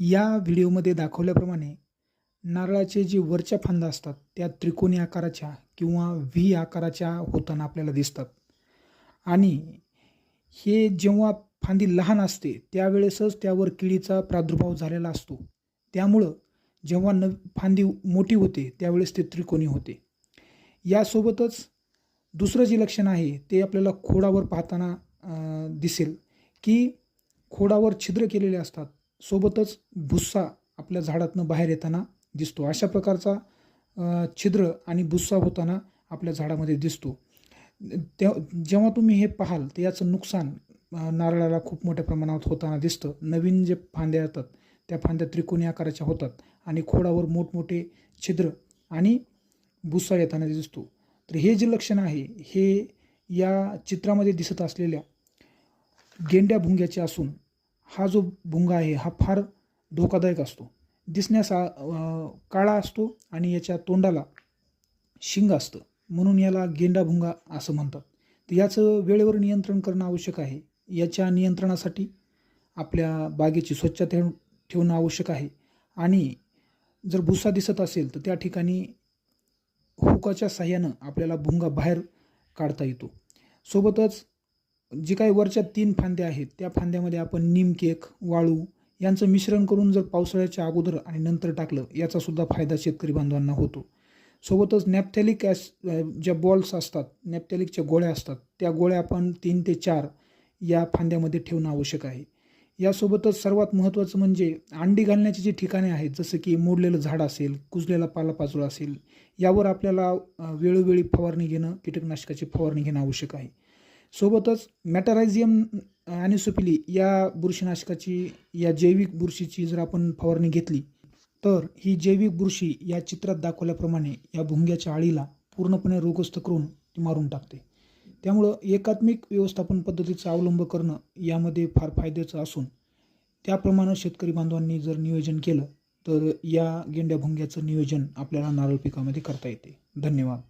या व्हिडिओमध्ये दाखवल्याप्रमाणे नारळाचे जे वरच्या फांदा असतात त्या त्रिकोणी आकाराच्या किंवा व्ही आकाराच्या होताना आपल्याला दिसतात. आणि हे जेव्हा फांदी लहान असते त्यावेळेसच त्यावर किडीचा प्रादुर्भाव झालेला असतो. त्यामुळं जेव्हा न फांदी मोठी होते त्यावेळेस ते त्रिकोणी होते. यासोबतच दुसरं जे लक्षण आहे ते आपल्याला खोडावर पाहताना दिसेल की खोडावर छिद्र केलेले असतात. सोबतच भुस्सा आपल्या झाडातनं बाहेर येताना दिसतो. अशा प्रकारचा छिद्र आणि भुस्सा होताना आपल्या झाडामध्ये दिसतो. त्या जेव्हा तुम्ही हे पाहाल तर याचं नुकसान नारळाला खूप मोठ्या प्रमाणात होताना दिसतं. नवीन जे फांद्या येतात त्या फांद्या त्रिकोणी आकाराच्या होतात आणि खोडावर मोठमोठे छिद्र आणि भुस्सा येताना दिसतो. तर हे जे लक्षण आहे हे या चित्रामध्ये दिसत असलेल्या गेंड्या भुंग्याचे असून हा जो भुंगा आहे हा फार धोकादायक असतो. दिसण्यास काळा असतो आणि याच्या तोंडाला शिंग असतं. म्हणून याला गेंडा भुंगा असं म्हणतात. तर याचं वेळेवर नियंत्रण करणं आवश्यक आहे. याच्या नियंत्रणासाठी आपल्या बागेची स्वच्छता ठेव ठेवणं आवश्यक आहे. आणि जर भुसा दिसत असेल तर त्या ठिकाणी हुकाच्या साह्यानं आपल्याला भुंगा बाहेर काढता येतो. सोबतच जी काही वरच्या तीन फांद्या आहेत त्या फांद्यामध्ये आपण नीम केक वाळू यांचं मिश्रण करून जर पावसाळ्याच्या अगोदर आणि नंतर टाकलं याचासुद्धा फायदा शेतकरी बांधवांना होतो. सोबतच नॅप्थॅलिक ॲस ज्या बॉल्स असतात नॅप्थॅलिकच्या गोळ्या असतात त्या गोळ्या आपण तीन ते चार या फांद्यामध्ये ठेवणं आवश्यक आहे. यासोबतच सर्वात महत्त्वाचं म्हणजे अंडी घालण्याची जी ठिकाणे आहेत जसं की मोडलेलं झाड असेल कुजलेला पालापाचोळा असेल यावर आपल्याला वेळोवेळी फवारणी घेणं कीटकनाशकाची फवारणी घेणं आवश्यक आहे. सोबतच मॅटरायझियम ॲनिसोपिली या बुरशीनाशकाची या जैविक बुरशीची जर आपण फवारणी घेतली तर ही जैविक बुरशी या चित्रात दाखवल्याप्रमाणे या भुंग्याच्या आळीला पूर्णपणे रोगस्त करून ती मारून टाकते. त्यामुळं एकात्मिक व्यवस्थापन पद्धतीचा अवलंब करणं यामध्ये फार फायद्याचं असून त्याप्रमाणे शेतकरी बांधवांनी जर नियोजन केलं तर या गेंड्या भुंग्याचं नियोजन आपल्याला नारळ पिकामध्ये करता येते. धन्यवाद.